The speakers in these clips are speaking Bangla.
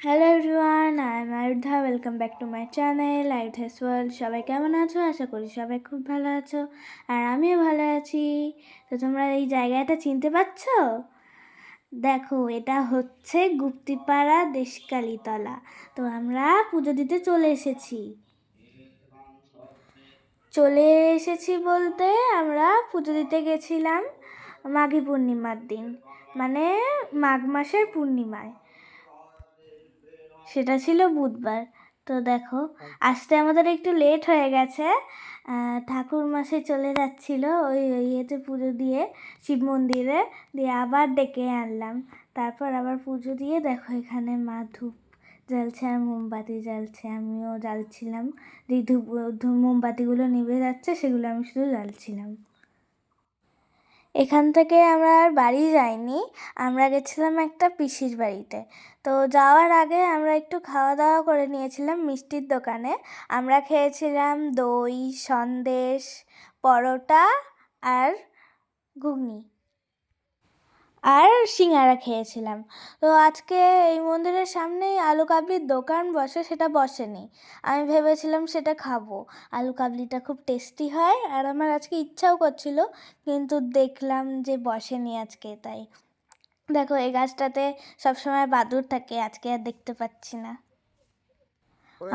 Hello everyone I am Ayudha welcome back to my channel Ayudha's world সবাই কেমন আছো? আশা করি সবাই খুব ভালো আছো। আর আমিও ভালো আছি। তো তোমরা এই জায়গাটা চিনতে পারছ? দেখো, এটা হচ্ছে গুপ্তিপাড়া দেশকালীতলা। তো আমরা পুজো দিতে চলে এসেছি। চলে এসেছি বলতে আমরা পুজো দিতে গেছিলাম মাঘী পূর্ণিমার দিন। মানে মাঘ মাসের পূর্ণিমায়। সেটা ছিল বুধবার। তো দেখো আসতে আমাদের একটু লেট হয়ে গেছে। ঠাকুর মাসে চলে যাচ্ছিল ওই ওই ইয়েতে পুজো দিয়ে শিব মন্দিরে। দিয়ে আবার ডেকে আনলাম। তারপর আবার পুজো দিয়ে দেখো এখানে মা ধূপ জ্বালছে আর মোমবাতি জ্বালছে। আমিও জ্বালছিলাম। যে ধূপ ধূপ মোমবাতিগুলো নিভে যাচ্ছে সেগুলো আমি শুধু জ্বালছিলাম। এখান থেকে আমরা আর বাড়ি যাইনি, আমরা গেছিলাম একটা পিসির বাড়িতে। তো যাওয়ার আগে আমরা একটু খাওয়া দাওয়া করে নিয়েছিলাম মিষ্টির দোকানে। আমরা খেয়েছিলাম দই, সন্দেশ, পরোটা আর ঘুগনি। আর সিঙ্গারা খেয়েছিলাম। তো আজকে এই মন্দিরের সামনেই আলু কাবলির দোকান বসে, সেটা বসেনি। আমি ভেবেছিলাম সেটা খাব। আলু কাবলিটা খুব টেস্টি হয় আর আমার আজকে ইচ্ছাও করছিল, কিন্তু দেখলাম যে বসেনি আজকে, তাই। দেখো, এই গাছটাতে সবসময় বাদুর থাকে, আজকে আর দেখতে পাচ্ছি না।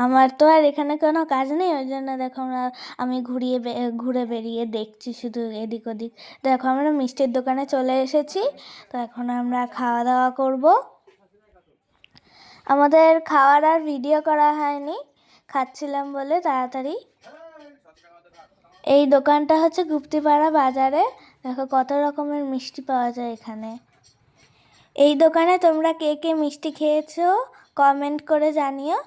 আমার তো আর এখানে কোনো কাজ নেই, ওই জন্য দেখো আমরা, আমি ঘুরিয়ে ঘুরে বেরিয়ে দেখছি শুধু এদিক ওদিক। দেখো আমরা মিষ্টির দোকানে চলে এসেছি, তো এখন আমরা খাওয়া দাওয়া করব। আমাদের খাওয়ার আর ভিডিও করা হয়নি, খাচ্ছিলাম বলে তাড়াতাড়ি। এই দোকানটা হচ্ছে গুপ্তিপাড়া বাজারে, দেখো কত রকমের মিষ্টি পাওয়া যায় এখানে। এই দোকানে তোমরা কে কে মিষ্টি খেয়েছো কমেন্ট করে জানিও।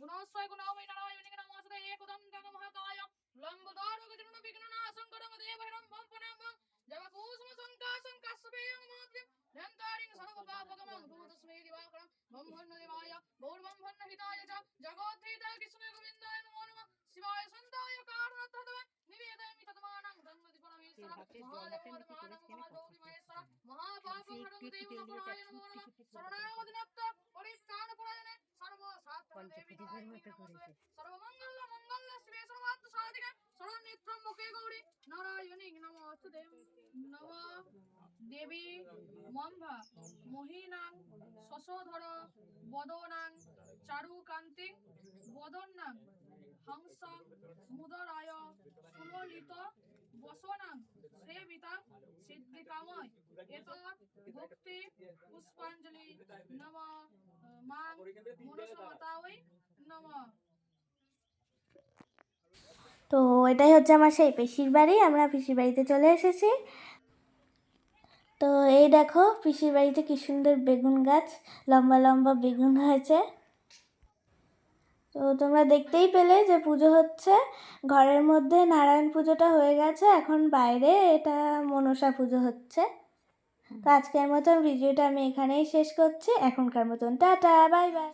गुणोस्वय गुणोविनराय विनिघ्नमोसदे एकदं दगमहकाय लम्बोदरोगजनन विघ्ननाशं करं देवहिरं वं पुनमं जवपूसम संकासं कस्पेयं माद्यं नन्तारिं सर्वपापकमं भूतस्मे दिवाकरं ब्रह्मन्न देवाय गौरवं हिताय च जगोद्धृताय कृष्ण गोविन्दाय नमो नमः शिवाय सन्ताय कारणतत्त्वे निवेदयामि तत्मानं धन्वति परमेश्वर महादेव সর্বমঙ্গল মঙ্গল শিবে সর্বাত্ম সাধিকে সর্বনেত্রম মুখে গৌরী। নারায়ণী নমস্তুতে। নম দেবী মম্ভা। মহিনাং শশধর বদনাং চারুকান্তিং বদনাং হংস মুদরায় সুললিত বসনাং সেবিতাং সিদ্ধিকাময়। এতৎ ভক্তি পুষ্পাঞ্জলি নম, মাং মনসমতাওই নম। তো এটাই হচ্ছে আমার সেই পিসির বাড়ি, আমরা পিসির বাড়িতে চলে এসেছি। তো এই দেখো, পিসির বাড়িতে কি সুন্দর বেগুন গাছ, লম্বা লম্বা বেগুন হয়েছে। তো তোমরা দেখতেই পেলে যে পুজো হচ্ছে। ঘরের মধ্যে নারায়ণ পুজোটা হয়ে গেছে, এখন বাইরে এটা মনসা পুজো হচ্ছে। তো আজকের মতন ভিডিওটা আমি এখানেই শেষ করছি। এখনকার মতন টাটা, বাই বাই।